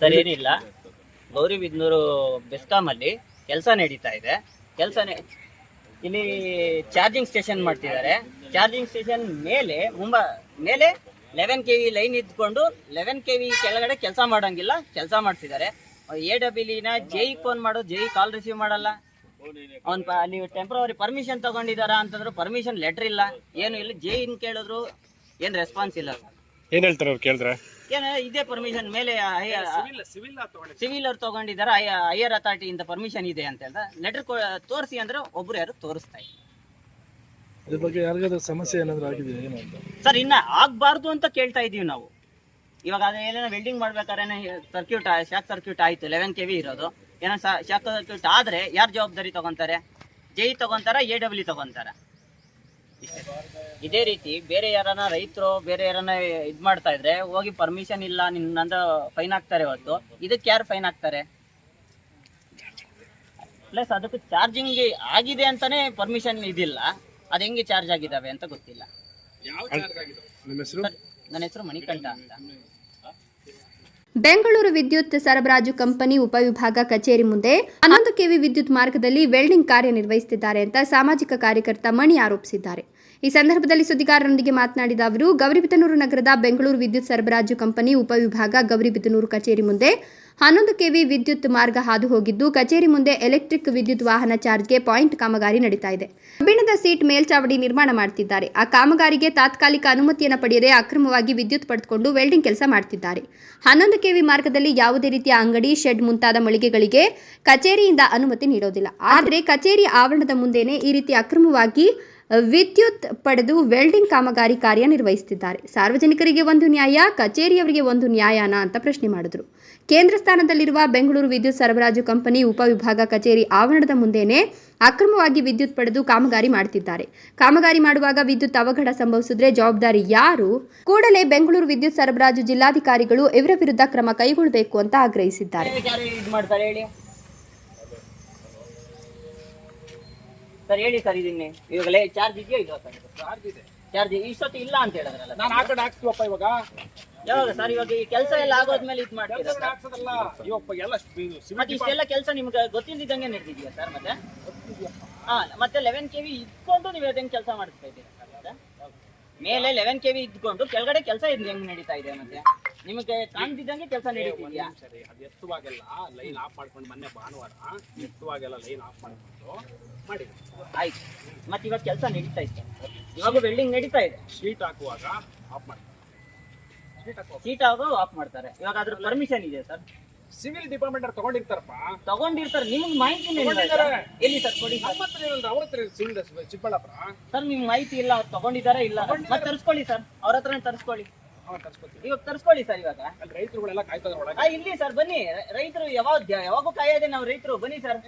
Sir ಏನಿಲ್ಲ. ಬೆಸ್ಕಾಮ್ ಅಲ್ಲಿ ಕೆಲಸ ನಡೀತಾ ಇದೆ. ಕೆಲಸ ಇಲ್ಲಿ ಚಾರ್ಜಿಂಗ್ ಸ್ಟೇಷನ್ ಮಾಡ್ತಿದ್ದಾರೆ. ಚಾರ್ಜಿಂಗ್ ಸ್ಟೇಷನ್ ಮೇಲೆ ಮುಂಬ ಮೇಲೆ ಲೆವೆನ್ ಕೆ ವಿ ಲೈನ್ ಇದ್ಕೊಂಡು ಲೆವೆನ್ ಕೆ ವಿ ಕೆಳಗಡೆ ಕೆಲಸ ಮಾಡಂಗಿಲ್ಲ, ಕೆಲಸ ಮಾಡ್ತಿದ್ದಾರೆ. ಎ ಡಬ್ಲ್ಯೂನ ಜೈ ಫೋನ್ ಮಾಡೋ ಜೈ ಕಾಲ್ ರಿಸೀವ್ ಮಾಡಲ್ಲ. ಅವ್ನ್ ಅಲ್ಲಿ ಟೆಂಪ್ರವರಿ ಪರ್ಮಿಷನ್ ತಗೊಂಡಿದಾರ ಅಂತಂದ್ರೆ ಪರ್ಮಿಷನ್ ಲೆಟರ್ ಇಲ್ಲ. ಏನು ಇಲ್ಲ ಜೈ ಇನ್ ಕೇಳಿದ್ರು, ಏನು ರೆಸ್ಪಾನ್ಸ್ ಇಲ್ಲ. ಸರ್ ಏನ್ ಹೇಳ್ತಾರೆ ಅವ್ರು ಕೇಳಿದ್ರೆ? ಏನು ಇದೇ ಪರ್ಮಿಷನ್ ಮೇಲೆ ಸಿವಿಲ್ ಅವ್ರು ತಗೊಂಡಿದ್ದಾರೆ ಹೈಯರ್ ಅಥಾರಿಟಿಯಿಂದ ಪರ್ಮಿಷನ್ ಇದೆ ಅಂತ ಹೇಳ್ದ. ಲೆಟರ್ ತೋರಿಸಿ ಅಂದ್ರೆ ಒಬ್ರು ಯಾರು ತೋರಿಸ್ತಾ ಇಲ್ಲ. ಇದ್ರ ಬಗ್ಗೆ ಯಾರಿಗಾದ್ರೂ ಸಮಸ್ಯೆ ಏನಾದ್ರು ಆಗಿದೆ ಏನು ಅಂತ? ಸರ್ ಇನ್ನ ಆಗ್ಬಾರ್ದು ಅಂತ ಕೇಳ್ತಾ ಇದೀವಿ ನಾವು. ಇವಾಗ ಅದೇ ಏನೇನೋ ವೆಲ್ಡಿಂಗ್ ಮಾಡ್ಬೇಕಾದ್ರೆ ಸರ್ಕ್ಯೂಟ್ ಶಾಕ್ ಸರ್ಕ್ಯೂಟ್ ಆಯ್ತು ಲೆವೆನ್ ಕೆ ವಿ ಇರೋದು. ಏನೋ ಶಾಕ್ ಸರ್ಕ್ಯೂಟ್ ಆದ್ರೆ ಯಾರು ಜವಾಬ್ದಾರಿ ತಗೊಂತಾರೆ? ಜೈ ತಗೊಂತಾರ ಎ ಡಬ್ಲ್ಯೂ ತಗೊಂತಾರ? ಇದೇ ರೀತಿ ಬೇರೆ ಯಾರನ್ನ ರೈತರು ಬೇರೆ ಯಾರನ್ನ ಇದ್ ಮಾಡ್ತಾ ಇದ್ರೆ ಹೋಗಿ ಪರ್ಮಿಷನ್ ಇಲ್ಲ ನಿನ್ನಂದ ಫೈನ್ ಹಾಕ್ತಾರೆ ಇವತ್ತು. ಇದಕ್ಕೆ ಯಾರು ಫೈನ್ ಹಾಕ್ತಾರೆ ಪ್ಲಸ್ ಅದಕ್ಕೆ ಚಾರ್ಜಿಂಗ್ ಆಗಿದೆ ಅಂತಾನೆ ಪರ್ಮಿಷನ್ ಇದಿಲ್ಲ. ಅದು ಹೆಂಗೆ ಚಾರ್ಜ್ ಆಗಿದಾವೆ ಅಂತ ಗೊತ್ತಿಲ್ಲ. ನಿಮ್ಮ ಹೆಸರು? ನನ್ನ ಹೆಸರು ಮಣಿಕಂಠ ಅಂತ. ಬೆಂಗಳೂರು ವಿದ್ಯುತ್ ಸರಬರಾಜು ಕಂಪನಿ ಉಪವಿಭಾಗ ಕಚೇರಿ ಮುಂದೆ ಹನ್ನೊಂದು ಕೆವಿ ವಿದ್ಯುತ್ ಮಾರ್ಗದಲ್ಲಿ ವೆಲ್ಡಿಂಗ್ ಕಾರ್ಯನಿರ್ವಹಿಸುತ್ತಿದ್ದಾರೆ ಅಂತ ಸಾಮಾಜಿಕ ಕಾರ್ಯಕರ್ತ ಮಣಿ ಆರೋಪಿಸಿದ್ದಾರೆ. ಈ ಸಂದರ್ಭದಲ್ಲಿ ಸುದ್ದಿಗಾರರೊಂದಿಗೆ ಮಾತನಾಡಿದ ಅವರು ಗೌರಿಬಿದನೂರು ನಗರದ ಬೆಂಗಳೂರು ವಿದ್ಯುತ್ ಸರಬರಾಜು ಕಂಪನಿ ಉಪವಿಭಾಗ ಗೌರಿಬಿದನೂರು ಕಚೇರಿ ಮುಂದೆ ಹನ್ನೊಂದು ಕೆವಿ ವಿದ್ಯುತ್ ಮಾರ್ಗ ಹಾದು ಹೋಗಿದ್ದು, ಕಚೇರಿ ಮುಂದೆ ಎಲೆಕ್ಟ್ರಿಕ್ ವಿದ್ಯುತ್ ವಾಹನ ಚಾರ್ಜ್ಗೆ ಪಾಯಿಂಟ್ ಕಾಮಗಾರಿ ನಡೀತಾ ಇದೆ. ಕಬ್ಬಿಣದ ಸೀಟ್ ಮೇಲ್ಚಾವಡಿ ನಿರ್ಮಾಣ ಮಾಡ್ತಿದ್ದಾರೆ. ಆ ಕಾಮಗಾರಿಗೆ ತಾತ್ಕಾಲಿಕ ಅನುಮತಿಯನ್ನು ಪಡೆಯದೆ ಅಕ್ರಮವಾಗಿ ವಿದ್ಯುತ್ ಪಡೆದುಕೊಂಡು ವೆಲ್ಡಿಂಗ್ ಕೆಲಸ ಮಾಡ್ತಿದ್ದಾರೆ. ಹನ್ನೊಂದು ಕೆವಿ ಮಾರ್ಗದಲ್ಲಿ ಯಾವುದೇ ರೀತಿಯ ಅಂಗಡಿ, ಶೆಡ್ ಮುಂತಾದ ಮಳಿಗೆಗಳಿಗೆ ಕಚೇರಿಯಿಂದ ಅನುಮತಿ ನೀಡೋದಿಲ್ಲ. ಆದರೆ ಕಚೇರಿ ಆವರಣದ ಮುಂದೆನೆ ಈ ರೀತಿ ಅಕ್ರಮವಾಗಿ ವಿದ್ಯುತ್ ಪಡೆದು ವೆಲ್ಡಿಂಗ್ ಕಾಮಗಾರಿ ಕಾರ್ಯನಿರ್ವಹಿಸುತ್ತಿದ್ದಾರೆ ಸಾರ್ವಜನಿಕರಿಗೆ ಒಂದು ನ್ಯಾಯ, ಕಚೇರಿಯವರಿಗೆ ಒಂದು ನ್ಯಾಯನ ಅಂತ ಪ್ರಶ್ನೆ ಮಾಡಿದ್ರು. ಕೇಂದ್ರ ಸ್ಥಾನದಲ್ಲಿರುವ ಬೆಂಗಳೂರು ವಿದ್ಯುತ್ ಸರಬರಾಜು ಕಂಪನಿ ಉಪವಿಭಾಗ ಕಚೇರಿ ಆವರಣದ ಮುಂದೆನೆ ಅಕ್ರಮವಾಗಿ ವಿದ್ಯುತ್ ಪಡೆದು ಕಾಮಗಾರಿ ಮಾಡ್ತಿದ್ದಾರೆ ಕಾಮಗಾರಿ ಮಾಡುವಾಗ ವಿದ್ಯುತ್ ಅವಘಡ ಸಂಭವಿಸಿದ್ರೆ ಜವಾಬ್ದಾರಿ ಯಾರು? ಕೂಡಲೇ ಬೆಂಗಳೂರು ವಿದ್ಯುತ್ ಸರಬರಾಜು ಜಿಲ್ಲಾಧಿಕಾರಿಗಳು ಇವರ ವಿರುದ್ಧ ಕ್ರಮ ಕೈಗೊಳ್ಳಬೇಕು ಅಂತ ಆಗ್ರಹಿಸಿದ್ದಾರೆ. ಸರ್ ಹೇಳಿ ಸರ್ ಇದನ್ನೇ. ಇವಾಗಲೇ ಚಾರ್ಜ್ ಇದೆಯೋ ಇಲ್ವಾ ಸರ್? ಚಾರ್ಜ್ ಇದೆ. ಚಾರ್ಜ್ ಇಷ್ಟೊತ್ತು ಇಲ್ಲ ಅಂತ ಹೇಳಿದ್ರಲ್ಲ ನಾನು ಆ ಕಡೆ ಹಾಕ್ತೀವಪ್ಪ ಇವಾಗ? ಯಾವಾಗ ಸರ್ ಇವಾಗ ಈ ಕೆಲಸ ಎಲ್ಲ ಆಗೋದ್ಮೇಲೆ ಇದು ಮಾಡ್ತೀರಾ ಕೆಲಸ ಸರ್? ಹಾಕ್ಸೋದಲ್ಲ. ಇವಾಗ ಎಲ್ಲ ಮತ್ತೆ ಸಿಮೆಂಟ್ ಇಷ್ಟೆಲ್ಲ ಕೆಲಸ ನಿಮ್ಗೆ ಗೊತ್ತಿಲ್ದಿದ್ದಂಗೆ ನಡೆದಿದೆಯಾ ಸರ್ ಮತ್ತೆ? ಹಾ ಮತ್ತೆ ಲೆವೆನ್ ಕೆವಿ ಇದ್ಕೊಂಡು ನೀವು ಹೆಂಗ್ ಕೆಲಸ ಮಾಡಿಸ್ತಾ ಇದ್ದೀರಾ? ಮೇಲೆ ಲೆವೆನ್ ಕೆವಿ ಇದ್ಕೊಂಡು ಕೆಳಗಡೆ ಕೆಲಸ ಹೆಂಗ್ ನಡೀತಾ ಇದೆ ಮತ್ತೆ? ನಿಮಗೆ ಕಾಣ್ತಿದ್ದಂಗೆ ಕೆಲಸ ನಡೀತಿದ್ಯಾ? ಸರಿ ಅದು ಎತ್ತುವಾಗೆಲ್ಲ ಲೈನ್ ಆಫ್ ಮಾಡ್ಕೊಂಡು ಮೊನ್ನೆ ಭಾನುವಾರ ಎತ್ತುವಾಗೆಲ್ಲ ಲೈನ್ ಆಫ್ ಮಾಡ್ಕೊಂಡು ಮಾಡಿ. ಆಯ್ತು. ಮತ್ತೆ ಇವಾಗ ಕೆಲಸ ನಡೀತಾ ಇತ್ತು ಇವಾಗ ವೆಲ್ಡಿಂಗ್ ನಡೀತಾ ಇದೆ. ಶೀಟ್ ಹಾಕುವಾಗ ಆಫ್ ಮಾಡ್ತಾರೆ ಶೀಟ್ ಹಾಕುವಾಗ ಆಫ್ ಮಾಡ್ತಾರೆ. ಇವಾಗ ಅದ್ರ ಪರ್ಮಿಷನ್ ಇದೆ ಸರ್? ಸಿವಿಲ್ ಡಿಪಾರ್ಟ್ಮೆಂಟ್ ಅವ್ರು ತಗೊಂಡಿರ್ತಾರಪ್ಪ. ತಗೊಂಡಿರ್ತಾರೆ ನಿಮ್ಗೆ ಮಾಹಿತಿ ತಗೊಂಡಿದ್ದಾರೆ. ಎಲ್ಲಿ ಸರ್ ಕೊಡಿ? ನಮ್ಮ ಹತ್ರ ಏನಂದ್ರೆ ಅವ್ರ ಹತ್ರ ಸಿವಿಲ್ ಚಿಕ್ಕಬಳ್ಳಾಪುರ. ಸರ್ ನಿಮ್ಗೆ ಮಾಹಿತಿ ಇಲ್ಲ ಅವ್ರು ತಗೊಂಡಿದಾರಾ ಇಲ್ಲ ಮತ್ತೆ ತರಿಸ್ಕೊಳ್ಳಿ ಸರ್ ಅವ್ರ ಹತ್ರನೇ ತರಿಸ್ಕೊಳ್ಳಿ. ಹಾ ತರ್ಸ್ಕೊತೀವಿ ಇವಾಗ ತರಿಸ್ಕೊಳ್ಳಿ ಸರ್ ಇವಾಗ. ಅಲ್ಲಿ ರೈತರುಗಳೆಲ್ಲ ಕಾಯ್ತಾರೆ ಒಳಗೆ. ಆ, ಇಲ್ಲಿ ಸರ್ ಬನ್ನಿ. ರೈತರು ಯಾವಾಗ ಯಾವಾಗೂ ಕಾಯೋದೇ ನಾವು ರೈತರು. ಬನ್ನಿ ಸರ್.